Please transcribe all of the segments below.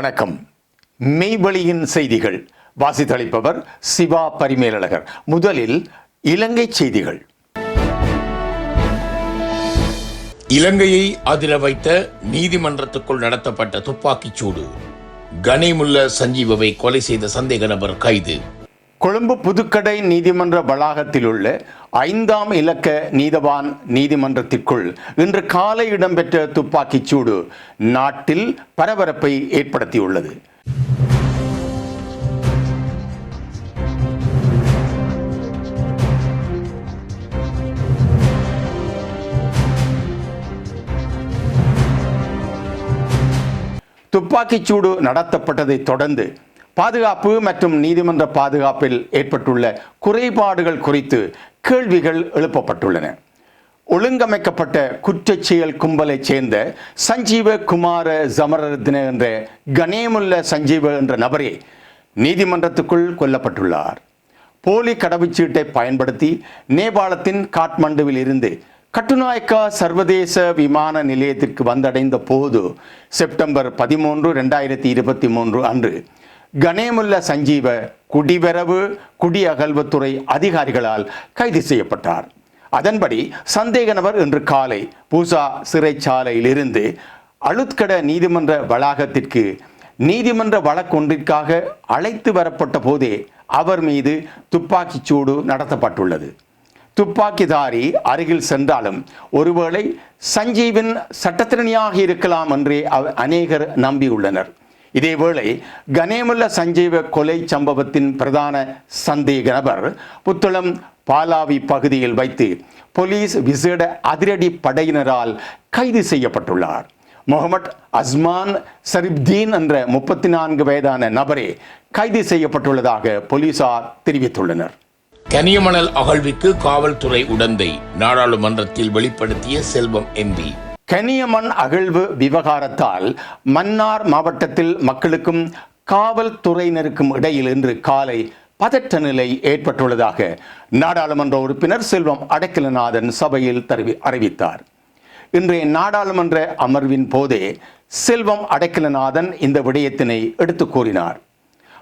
வணக்கம். மெய்வழியின் செய்திகள். வாசித்தளிப்பவர் சிவா பரிமேலழகர். முதலில் இலங்கை செய்திகள். இலங்கையை அதிர வைத்த நீதிமன்றத்துக்குள் நடத்தப்பட்ட துப்பாக்கிச் சூடு. கனிமுல்ல சஞ்சீவவை கொலை செய்த சந்தேக நபர் கைது. கொழும்பு புதுக்கடை நீதிமன்ற வளாகத்தில் உள்ள ஐந்தாம் இலக்க நீதவான் நீதிமன்றத்திற்குள் இன்று காலை இடம்பெற்ற துப்பாக்கிச் சூடு நாட்டில் பரபரப்பை ஏற்படுத்தியுள்ளது. துப்பாக்கிச் சூடு நடத்தப்பட்டதைத் தொடர்ந்து பாதுகாப்பு மற்றும் நீதிமன்ற பாதுகாப்பில் ஏற்பட்டுள்ள குறைபாடுகள் குறித்து கேள்விகள் எழுப்பப்பட்டுள்ளன. ஒழுங்கமைக்கப்பட்ட குற்றச் செயல் கும்பலைச் சேர்ந்த சஞ்சீவ குமார ஜமரத்ன என்ற கணேமுல்ல சஞ்சீவ என்ற நபரே நீதிமன்றத்துக்குள் கொல்லப்பட்டுள்ளார். போலி கடவுச்சீட்டை பயன்படுத்தி நேபாளத்தின் காட்மண்டுவில் இருந்து கட்டுநாயக்கா சர்வதேச விமான நிலையத்திற்கு வந்தடைந்த போது செப்டம்பர் பதிமூன்று ரெண்டாயிரத்தி இருபத்தி மூன்று அன்று கணேமுல்ல சஞ்சீவ குடிவரவு குடியகல்வத்துறை அதிகாரிகளால் கைது செய்யப்பட்டார். அதன்படி சந்தேக நபர் இன்று காலை பூசா சிறைச்சாலையிலிருந்து அழுத்கட நீதிமன்ற வளாகத்திற்கு நீதிமன்ற வழக்கொன்றிற்காக அழைத்து வரப்பட்ட போதே அவர் மீது துப்பாக்கிச் சூடு நடத்தப்பட்டுள்ளது. துப்பாக்கிதாரி அருகில் சென்றாலும் ஒருவேளை சஞ்சீவின் சட்டத்திறனியாக இருக்கலாம் என்றே அநேகர் நம்பியுள்ளனர். இதேவேளை கனேமுல்ல சஞ்சீவ கொலை சம்பவத்தின் பிரதான சந்தேக நபர் புத்தளம் பாலாவி பகுதியில் வைத்து போலீஸ் விசேட அதிரடி படையினரால் கைது செய்யப்பட்டுள்ளார். முகமட் அஸ்மான் சரிப்தீன் என்ற முப்பத்தி நான்கு வயதான நபரே கைது செய்யப்பட்டுள்ளதாக போலீசார் தெரிவித்துள்ளனர். கனியமணல் அகழ்விற்கு காவல்துறை உடந்தை நாடாளுமன்றத்தில் வெளிப்படுத்திய செல்வம் எம்பி கனியமண் அகழ்வு விவகாரத்தால் மன்னார் மாவட்டத்தில் மக்களுக்கும் காவல்துறையினருக்கும் இடையில் இன்று காலை பதற்ற நிலை ஏற்பட்டுள்ளதாக நாடாளுமன்ற உறுப்பினர் செல்வம் அடைக்கலநாதன் சபையில் தெரிவி அறிவித்தார். இன்றைய நாடாளுமன்ற அமர்வின் போதே செல்வம் அடைக்கலநாதன் இந்த விடயத்தினை எடுத்துக் கூறினார்.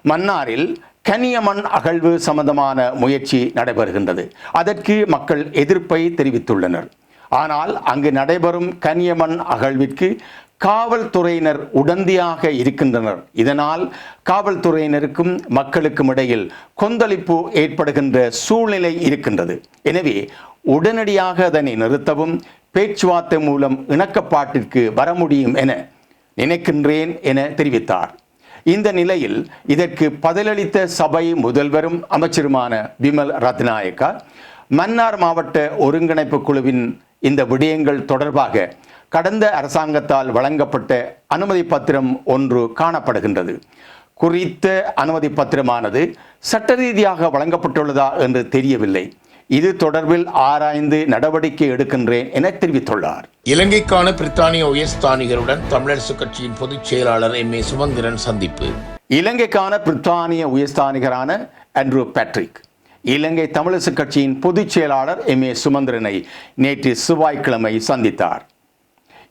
மன்னாரில் கனியமண் அகழ்வு சம்பந்தமான முயற்சி நடைபெறுகின்றது. அதற்கு மக்கள் எதிர்ப்பை தெரிவித்துள்ளனர். ஆனால் அங்கு நடைபெறும் கனியமண் அகழ்விற்கு காவல்துறையினர் உடந்தையாக இருக்கின்றனர். இதனால் காவல்துறையினருக்கும் மக்களுக்கும் இடையில் கொந்தளிப்பு ஏற்படுகின்ற சூழ்நிலை இருக்கின்றது. எனவே உடனடியாக அதனை நிறுத்தவும் பேச்சுவார்த்தை மூலம் இணக்கப்பாட்டிற்கு வர முடியும் என நினைக்கின்றேன் என தெரிவித்தார். இந்த நிலையில் இதற்கு பதிலளித்த சபை முதல்வரும் அமைச்சருமான விமல் ரத்நாயக்கா மன்னார் மாவட்ட ஒருங்கிணைப்பு குழுவின் இந்த விடயங்கள் தொடர்பாக கடந்த அரசாங்கத்தால் வழங்கப்பட்ட அனுமதி பத்திரம் ஒன்று காணப்படுகின்றது. குறித்த அனுமதி பத்திரமானது சட்ட ரீதியாக வழங்கப்பட்டுள்ளதா என்று தெரியவில்லை. இது தொடர்பில் ஆராய்ந்து நடவடிக்கை எடுக்கின்றேன் என தெரிவித்துள்ளார். இலங்கைக்கான பிரித்தானிய உயர்ஸ்தானிகருடன் தமிழரசு கட்சியின் பொதுச் செயலாளர் எம் ஏ சுமந்திரன் சந்திப்பு. இலங்கைக்கான பிரித்தானிய உயர்ஸ்தானிகரான ஆண்ட்ரூ பேட்ரிக். இலங்கை தமிழரசு கட்சியின் பொதுச் செயலாளர் எம் ஏ சுமந்திரனை நேற்று செவ்வாய்க்கிழமை சந்தித்தார்.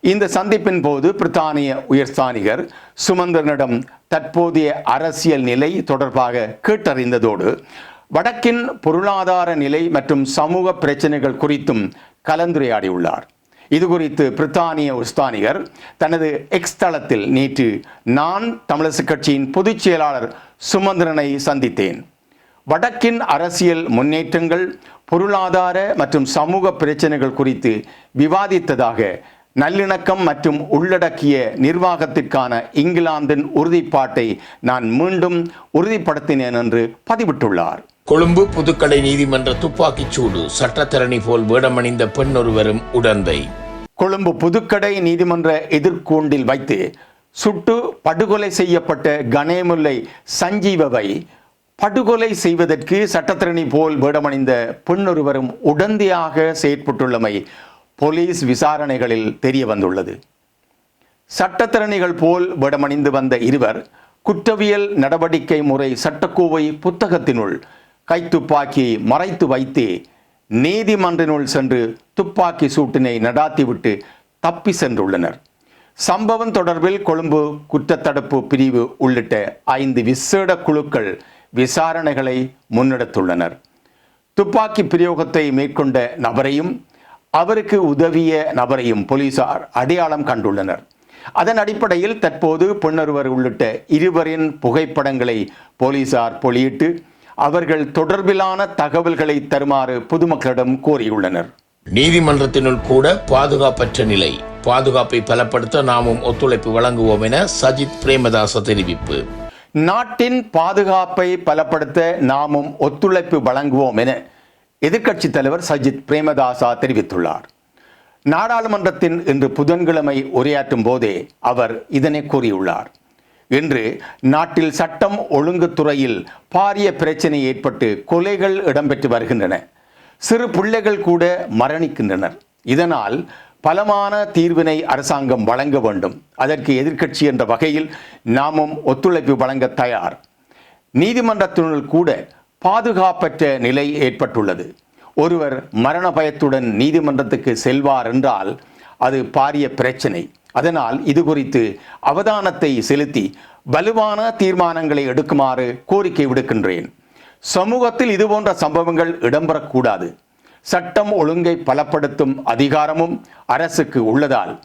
இந்த சந்திப்பின் போது பிரித்தானிய உயர்ஸ்தானிகர் சுமந்திரனிடம் தற்போதைய அரசியல் நிலை தொடர்பாக கேட்டறிந்ததோடு வடக்கின் பொருளாதார நிலை மற்றும் சமூக பிரச்சனைகள் குறித்தும் கலந்துரையாடியுள்ளார். இது குறித்து பிரித்தானிய உஸ்தானிகர் தனது எக்ஸ் தளத்தில் நேற்று நான் தமிழரசு கட்சியின் பொதுச் செயலாளர் சுமந்திரனை சந்தித்தேன். வடக்கின் அரசியல் முன்னேற்றங்கள் பொருளாதார மற்றும் சமூக பிரச்சனைகள் குறித்து விவாதித்ததாக நல்லிணக்கம் மற்றும் உள்ளடக்கிய நிர்வாகத்திற்கான இங்கிலாந்தின் உறுதிப்பாட்டை நான் மீண்டும் உறுதிப்படுத்தினேன் என்று பதிவிட்டுள்ளார். கொழும்பு புதுக்கடை நீதிமன்ற துப்பாக்கிச் சூடு சட்டத்தரணி போல் வேடமணிந்த பெண் ஒருவரும் உடந்தை. கொழும்பு புதுக்கடை நீதிமன்ற எதிர்கூண்டில் வைத்து சுட்டு படுகொலை செய்யப்பட்ட கணேமுல்லை சஞ்சீவவை படுகொலை செய்வதற்கு சட்டத்திரணி போல் வேடமணிந்த பெண்ணொருவரும் உடந்தையாக செயற்பட்டுள்ளமை போலீஸ் விசாரணைகளில் தெரிய வந்துள்ளது சட்டத்திறனிகள் போல் வேடமணிந்து வந்த இருவர் குற்றவியல் நடவடிக்கை முறை சட்டக்கோவை புத்தகத்தினுள் கைத்துப்பாக்கியை மறைத்து வைத்தே நீதிமன்றினுள் சென்று துப்பாக்கி சூட்டினை நடாத்திவிட்டு தப்பி சென்றுள்ளனர். சம்பவம் தொடர்பில் கொழும்பு குற்றத்தடுப்பு பிரிவு உள்ளிட்ட ஐந்து விசேட குழுக்கள் விசாரணைகளை முன்னெடுத்துள்ளனர். துப்பாக்கி பிரயோகத்தை மேற்கொண்ட நபரையும் அவருக்கு உதவிய நபரையும் போலீசார் அடையாளம் கண்டுள்ளனர். அதன் அடிப்படையில் தற்போது பெண்ணொருவர் உள்ளிட்ட இருவரின் புகைப்படங்களை போலீசார் பொலியிட்டு அவர்கள் தொடர்பிலான தகவல்களை தருமாறு பொதுமக்களிடம் கோரியுள்ளனர். நீதிமன்றத்தினுள் கூட பாதுகாப்பற்ற நிலை. பாதுகாப்பை பலப்படுத்த நாமும் ஒத்துழைப்பு வழங்குவோம் என சஜித் பிரேமதாச தெரிவிப்பு. நாட்டின் பாதுகாப்பை பலப்படுத்த நாமும் ஒத்துழைப்பு வழங்குவோம் என எதிர்க்கட்சித் தலைவர் சஜித் பிரேமதாசா தெரிவித்துள்ளார். நாடாளுமன்றத்தின் இன்று புதன்கிழமை உரையாற்றும் போதே அவர் இதனை கூறியுள்ளார். இன்று நாட்டில் சட்டம் ஒழுங்கு துறையில் பாரிய பிரச்சனை ஏற்பட்டு கொலைகள் இடம்பெற்று வருகின்றன. சிறு பிள்ளைகள் கூட மரணிக்கின்றனர். இதனால் பலமான தீர்வினை அரசாங்கம் வழங்க வேண்டும். அதற்கு எதிர்க்கட்சி என்ற வகையில் நாமும் ஒத்துழைப்பு வழங்க தயார். நீதிமன்றத்தினுள் கூட பாதுகாப்பற்ற நிலை ஏற்பட்டுள்ளது. ஒருவர் மரண பயத்துடன் நீதிமன்றத்துக்கு செல்வார் என்றால் அது பாரிய பிரச்சனை. அதனால் இது குறித்து அவதானத்தை செலுத்தி வலுவான தீர்மானங்களை எடுக்குமாறு கோரிக்கை விடுக்கின்றேன். சமூகத்தில் இதுபோன்ற சம்பவங்கள் இடம்பெறக்கூடாது. சட்டம் ஒழுங்கை பலப்படுத்தும் அதிகாரமும் அரசுக்கு உள்ளதால்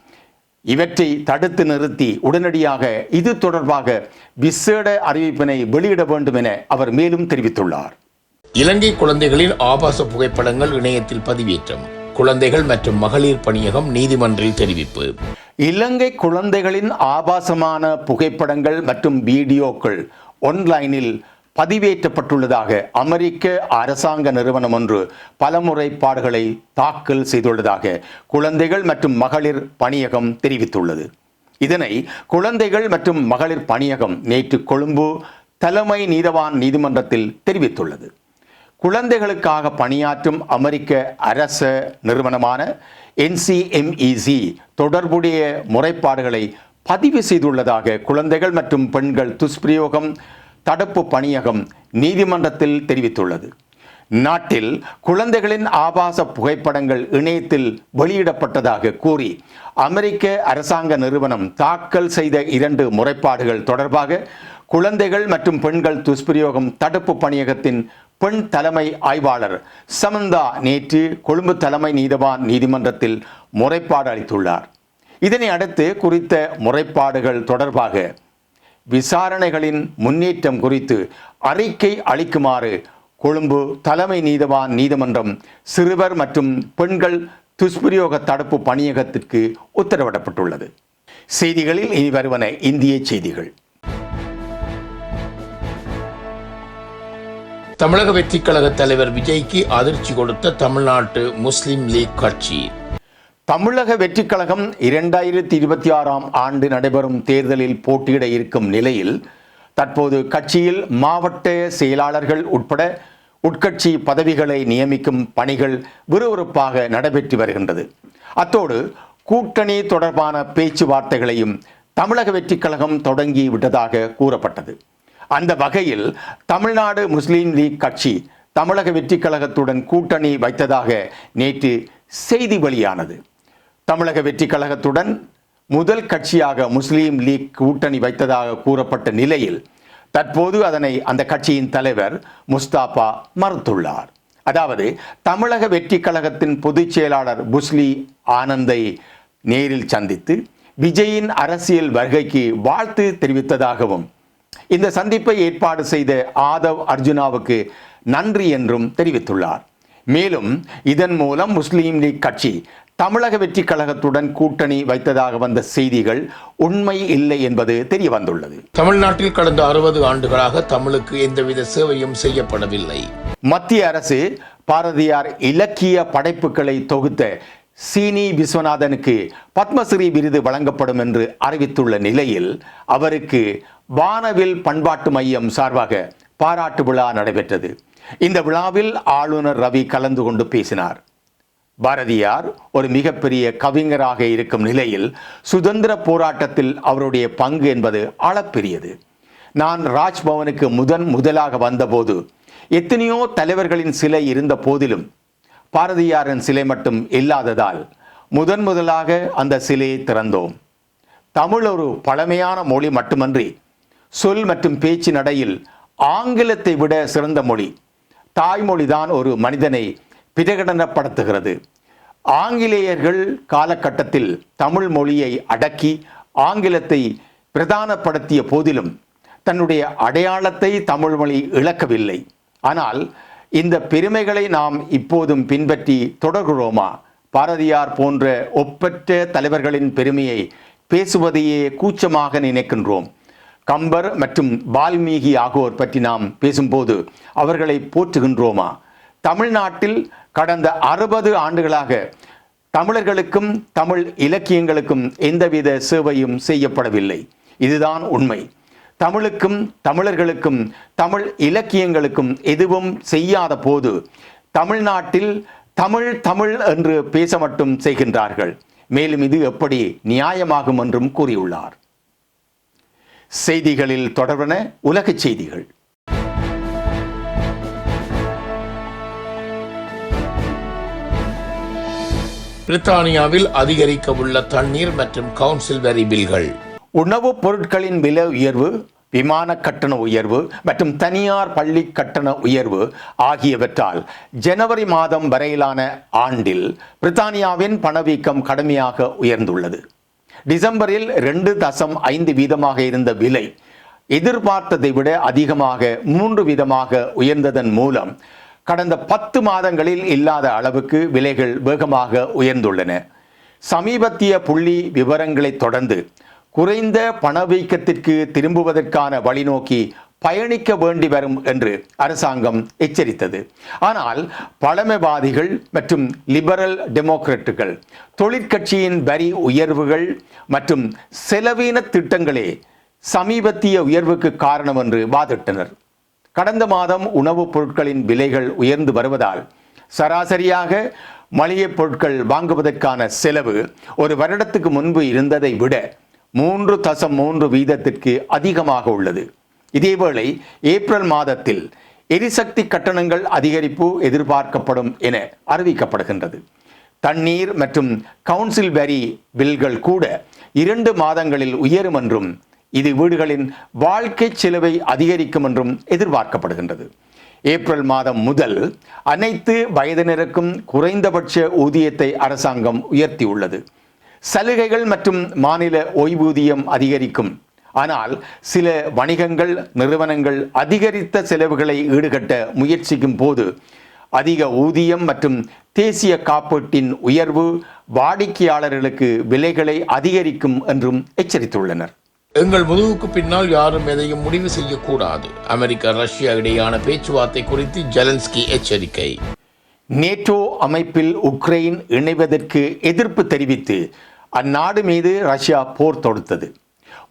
இவற்றை தடுத்து நிறுத்தி உடனடியாக இது தொடர்பாக விசேட அறிவிப்பினை வெளியிட வேண்டும் என அவர் மேலும் தெரிவித்துள்ளார். இலங்கை குழந்தைகளின் ஆபாச புகைப்படங்கள் இணையத்தில் பதிவேற்றம். குழந்தைகள் மற்றும் மகளிர் பணியகம் நீதிமன்றில் தெரிவிப்பு. இலங்கை குழந்தைகளின் ஆபாசமான புகைப்படங்கள் மற்றும் வீடியோக்கள் ஒன்லைனில் பதிவேற்றப்பட்டுள்ளதாக அமெரிக்க அரசாங்க நிறுவனம் ஒன்று பல முறைப்பாடுகளை தாக்கல் செய்துள்ளதாக குழந்தைகள் மற்றும் மகளிர் பணியகம் தெரிவித்துள்ளது. இதனை குழந்தைகள் மற்றும் மகளிர் பணியகம் நேற்று கொழும்பு தலைமை நீதவான் நீதிமன்றத்தில் தெரிவித்துள்ளது. குழந்தைகளுக்காக பணியாற்றும் அமெரிக்க அரச நிறுவனமான என்சிஎம்இசி தொடர்புடைய முறைப்பாடுகளை பதிவு செய்துள்ளதாக குழந்தைகள் மற்றும் பெண்கள் துஷ்பிரயோகம் தடுப்பு பணியகம் நீதிமன்றத்தில் தெரிவித்துள்ளது. நாட்டில் குழந்தைகளின் ஆபாச புகைப்படங்கள் இணையத்தில் வெளியிடப்பட்டதாக கூறி அமெரிக்க அரசாங்க நிறுவனம் தாக்கல் செய்த இரண்டு முறைப்பாடுகள் தொடர்பாக குழந்தைகள் மற்றும் பெண்கள் துஷ்பிரயோகம் தடுப்பு பணியகத்தின் பெண் தலைமை ஆய்வாளர் சமந்தா நேற்று கொழும்பு தலைமை நீதவான் நீதிமன்றத்தில் முறைப்பாடு அளித்துள்ளார். இதனை அடுத்து குறித்த முறைப்பாடுகள் தொடர்பாக விசாரணைகளின் முன்னேற்றம் குறித்து அறிக்கை அளிக்குமாறு கொழும்பு தலைமை நீதவான் நீதிமன்றம் சிறுவர் மற்றும் பெண்கள் துஷ்பிரயோக தடுப்பு பணியகத்திற்கு உத்தரவிடப்பட்டுள்ளது. செய்திகளில் இனி வருவன இந்திய செய்திகள். தமிழக வெற்றிக் கழக தலைவர் விஜய்க்கு அதிர்ச்சி கொடுத்த தமிழ்நாட்டு முஸ்லிம் லீக் கட்சி. தமிழக வெற்றிக் கழகம் இரண்டாயிரத்தி இருபத்தி ஆறாம் ஆண்டு நடைபெறும் தேர்தலில் போட்டியிட இருக்கும் நிலையில் தற்போது கட்சியில் மாவட்ட செயலாளர்கள் உட்பட உட்கட்சி பதவிகளை நியமிக்கும் பணிகள் விறுவிறுப்பாக நடைபெற்று வருகின்றது. அத்தோடு கூட்டணி தொடர்பான பேச்சுவார்த்தைகளையும் தமிழக வெற்றிக் கழகம் தொடங்கி விட்டதாக கூறப்பட்டது. அந்த வகையில் தமிழ்நாடு முஸ்லீம் லீக் கட்சி தமிழக வெற்றிக் கழகத்துடன் கூட்டணி வைத்ததாக நேற்று செய்தி வெளியானது. தமிழக வெற்றி கழகத்துடன் முதல் கட்சியாக முஸ்லீம் லீக் கூட்டணி வைத்ததாக கூறப்பட்ட நிலையில் தற்போது அதனை அந்த கட்சியின் தலைவர் முஸ்தாபா மறுத்துள்ளார். அதாவது தமிழக வெற்றி கழகத்தின் பொதுச் செயலாளர் புஸ்லி ஆனந்தை நேரில் சந்தித்து விஜயின் அரசியல் வருகைக்கு வாழ்த்து தெரிவித்ததாகவும் இந்த சந்திப்பை ஏற்பாடு செய்த ஆதவ் அர்ஜுனாவுக்கு நன்றி என்றும் தெரிவித்துள்ளார். மேலும் இதன் மூலம் முஸ்லீம் லீக் கட்சி தமிழக வெற்றி கழகத்துடன் கூட்டணி வைத்ததாக வந்த செய்திகள் உண்மை இல்லை என்பது தெரிய வந்துள்ளது தமிழ்நாட்டில் கடந்த அறுபது ஆண்டுகளாக தமிழுக்கு எந்தவித சேவையும் செய்யப்படவில்லை. மத்திய அரசு பாரதியார் இலக்கிய படைப்புகளை தொகுத்த சீனி விஸ்வநாதனுக்கு பத்மஸ்ரீ விருது வழங்கப்படும் என்று அறிவித்துள்ள நிலையில் அவருக்கு வானவில் பண்பாட்டு மையம் சார்பாக பாராட்டு விழா நடைபெற்றது. இந்த விழாவில் ஆளுநர் ரவி கலந்து கொண்டு பேசினார். பாரதியார் ஒரு மிகப்பெரிய கவிஞராக இருக்கும் நிலையில் சுதந்திர போராட்டத்தில் அவருடைய பங்கு என்பது அளப்பெரியது நான் ராஜ்பவனுக்கு முதன் முதலாக வந்தபோது எத்தனையோ தலைவர்களின் சிலை இருந்த போதிலும் பாரதியாரின் சிலை மட்டும் இல்லாததால் முதன் முதலாக அந்த சிலையை திறந்தோம். தமிழ் ஒரு பழமையான மொழி மட்டுமன்றி சொல் மற்றும் பேச்சு நடையில் ஆங்கிலத்தை விட சிறந்த மொழி. தாய்மொழிதான் ஒரு மனிதனை பிரகடனப்படுத்துகிறது. ஆங்கிலேயர்கள் காலகட்டத்தில் தமிழ் மொழியை அடக்கி ஆங்கிலத்தை பிரதானப்படுத்திய போதிலும் தன்னுடைய அடையாளத்தை தமிழ் மொழி இழக்கவில்லை. ஆனால் இந்த பெருமைகளை நாம் இப்போதும் பின்பற்றி தொடர்கிறோமா? பாரதியார் போன்ற ஒப்பற்ற தலைவர்களின் பெருமையை பேசுவதையே கூச்சமாக நினைக்கின்றோம். கம்பர் மற்றும் வால்மீகி ஆகியோர் பற்றி நாம் பேசும்போது அவர்களை போற்றுகின்றோமா? தமிழ்நாட்டில் கடந்த அறுபது ஆண்டுகளாக தமிழர்களுக்கும் தமிழ் இலக்கியங்களுக்கும் எந்தவித சேவையும் செய்யப்படவில்லை. இதுதான் உண்மை. தமிழுக்கும் தமிழர்களுக்கும் தமிழ் இலக்கியங்களுக்கும் எதுவும் செய்யாத போது தமிழ்நாட்டில் தமிழ் தமிழ் என்று பேச மட்டும் செய்கின்றார்கள். மேலும் இது எப்படி நியாயமாகும் என்றும் கூறியுள்ளார். செய்திகளில் தொடர்பன உலகச் செய்திகள். பிரித்தானியாவில் அதிகரிக்க உள்ள தண்ணீர் மற்றும் கவுன்சில் வரி பில்கள். உணவுப் பொருட்களின் விலை உயர்வு விமான கட்டண உயர்வு மற்றும் தனியார் பள்ளி கட்டண உயர்வு ஆகியவற்றால் ஜனவரி மாதம் வரையிலான ஆண்டில் பிரித்தானியாவின் பணவீக்கம் கடுமையாக உயர்ந்துள்ளது. டிசம்பரில் ரெண்டு தசம் ஐந்து வீதமாக இருந்த விலை எதிர்பார்த்ததை விட அதிகமாக மூன்று வீதமாக உயர்ந்ததன் மூலம் கடந்த பத்து மாதங்களில் இல்லாத அளவுக்கு விலைகள் வேகமாக உயர்ந்துள்ளன. சமீபத்திய புள்ளி விவரங்களைத் தொடர்ந்து குறைந்த பணவீக்கத்திற்கு திரும்புவதற்கான வழிநோக்கி பயணிக்க வேண்டி வரும் என்று அரசாங்கம் எச்சரித்தது. ஆனால் பழமைவாதிகள் மற்றும் லிபரல் டெமோக்ரட்டுகள் தொழிற்கட்சியின் வரி உயர்வுகள் மற்றும் செலவீன திட்டங்களே சமீபத்திய உயர்வுக்கு காரணம் என்று வாதிட்டனர். கடந்த மாதம் உணவுப் பொருட்களின் விலைகள் உயர்ந்து வருவதால் சராசரியாக மளிகைப் பொருட்கள் வாங்குவதற்கான செலவு ஒரு வருடத்துக்கு முன்பு இருந்ததை விட மூன்று தசம் மூன்று வீதத்திற்கு அதிகமாக உள்ளது. இதேவேளை ஏப்ரல் மாதத்தில் எரிசக்தி கட்டணங்கள் அதிகரிப்பு எதிர்பார்க்கப்படும் என அறிவிக்கப்படுகின்றது. தண்ணீர் மற்றும் கவுன்சில் வரி பில்கள் கூட இரண்டு மாதங்களில் உயரும் என்றும் இது வீடுகளின் வாழ்க்கை செலவை அதிகரிக்கும் என்றும் எதிர்பார்க்கப்படுகின்றது. ஏப்ரல் மாதம் முதல் அனைத்து வயதினருக்கும் குறைந்தபட்ச ஊதியத்தை அரசாங்கம் உயர்த்தியுள்ளது. சலுகைகள் மற்றும் மாநில ஓய்வூதியம் அதிகரிக்கும். ஆனால் சில வணிகங்கள் நிறுவனங்கள் அதிகரித்த செலவுகளை ஈடுகட்ட முயற்சிக்கும் போது அதிக ஊதியம் மற்றும் தேசிய காப்பீட்டின் உயர்வு வாடிக்கையாளர்களுக்கு விலைகளை அதிகரிக்கும் என்றும் எச்சரித்துள்ளனர். எங்கள் முதுகுக்கு பின்னால் யாரும் எதையும் முடிவு செய்யக்கூடாது. அமெரிக்கா ரஷ்யா இடையான பேச்சுவார்த்தை குறித்து ஜெலன்ஸ்கி எச்சரிக்கை. நேட்டோ அமைப்பில் உக்ரைன் இணைவதற்கு எதிர்ப்பு தெரிவித்து அந்நாடு மீது ரஷ்யா போர் தொடுத்தது.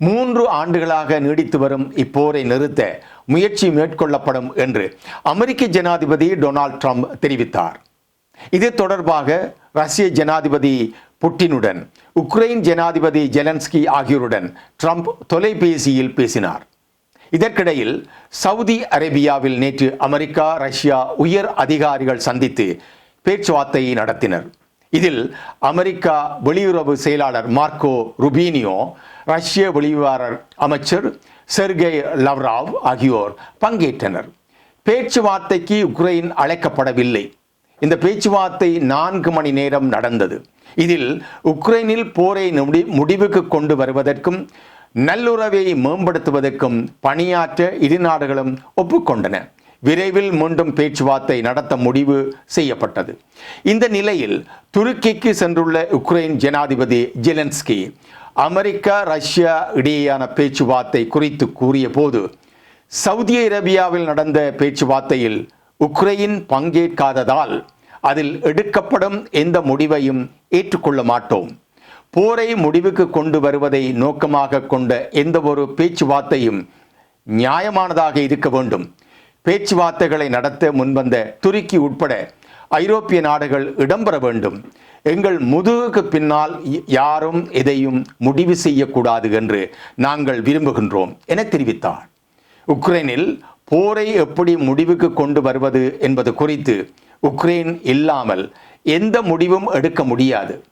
மூன்று ஆண்டுகளாக நீடித்து வரும் இப்போரை நிறுத்த முயற்சி மேற்கொள்ளப்படும் என்று அமெரிக்க ஜனாதிபதி டொனால்ட் ட்ரம்ப் தெரிவித்தார். இது தொடர்பாக ரஷ்ய ஜனாதிபதி புட்டினுடன் உக்ரைன் ஜனாதிபதி ஜெலன்ஸ்கி ஆகியோருடன் ட்ரம்ப் தொலைபேசியில் பேசினார். இதற்கிடையில் சவுதி அரேபியாவில் நேற்று அமெரிக்கா ரஷ்யா உயர் அதிகாரிகள் சந்தித்து பேச்சுவார்த்தையை நடத்தினர். இதில் அமெரிக்கா வெளியுறவு செயலாளர் மார்க்கோ ருபீனியோ ரஷ்ய வெளியுறவு அமைச்சர் செர்கே லவ்ராவ் ஆகியோர் பங்கேற்றனர். பேச்சுவார்த்தைக்கு உக்ரைன் அழைக்கப்படவில்லை. இந்த பேச்சுவார்த்தை நான்கு மணி நேரம் நடந்தது. இதில் உக்ரைனில் போரை முடி முடிவுக்கு கொண்டு வருவதற்கும் நல்லுறவை மேம்படுத்துவதற்கும் பணியாற்ற இரு நாடுகளும் ஒப்புக்கொண்டன. விரைவில் மீண்டும் பேச்சுவார்த்தை நடத்த முடிவு செய்யப்பட்டது. இந்த நிலையில் துருக்கிக்கு சென்றுள்ள உக்ரைன் ஜனாதிபதி ஜெலன்ஸ்கி அமெரிக்கா ரஷ்யா இடையேயான பேச்சுவார்த்தை குறித்து கூறிய போது சவுதி அரேபியாவில் நடந்த பேச்சுவார்த்தையில் உக்ரைன் பங்கேற்காததால் அதில் எடுக்கப்படும் எந்த முடிவையும் ஏற்றுக்கொள்ள மாட்டோம். போரை முடிவுக்கு கொண்டு வருவதை நோக்கமாக கொண்ட எந்த ஒரு பேச்சுவார்த்தையும் நியாயமானதாக இருக்க வேண்டும். பேச்சுவார்த்தைகளை நடத்த முன்வந்த துருக்கி உட்பட ஐரோப்பிய நாடுகள் இடம்பெற வேண்டும். எங்கள் முதுகுக்கு பின்னால் யாரும் எதையும் முடிவு செய்யக்கூடாது என்று நாங்கள் விரும்புகின்றோம் என தெரிவித்தார். உக்ரைனில் போரை எப்படி முடிவுக்கு கொண்டு வருவது என்பது குறித்து உக்ரைன் இல்லாமல் எந்த முடிவும் எடுக்க முடியாது.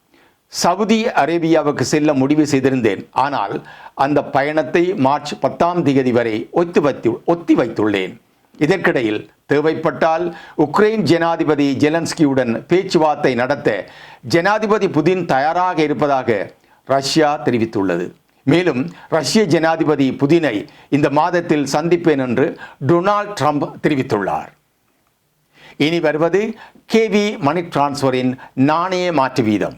சவுதி அரேபியாவுக்கு செல்ல முடிவு செய்திருந்தேன். ஆனால் அந்த பயணத்தை மார்ச் பத்தாம் தேதி வரை ஒத்தி வைத்து ஒத்தி வைத்துள்ளேன். இதற்கிடையில் தேவைப்பட்டால் உக்ரைன் ஜனாதிபதி ஜெலன்ஸ்கியுடன் பேச்சுவார்த்தை நடத்த ஜனாதிபதி புதின் தயாராக இருப்பதாக ரஷ்யா தெரிவித்துள்ளது. மேலும் ரஷ்ய ஜனாதிபதி புதினை இந்த மாதத்தில் சந்திப்பேன் என்று டொனால்ட் ட்ரம்ப் தெரிவித்துள்ளார். இனி வருவது கேவி மணி டிரான்ஸ்ஃபரின் நாணய மாற்று வீதம்.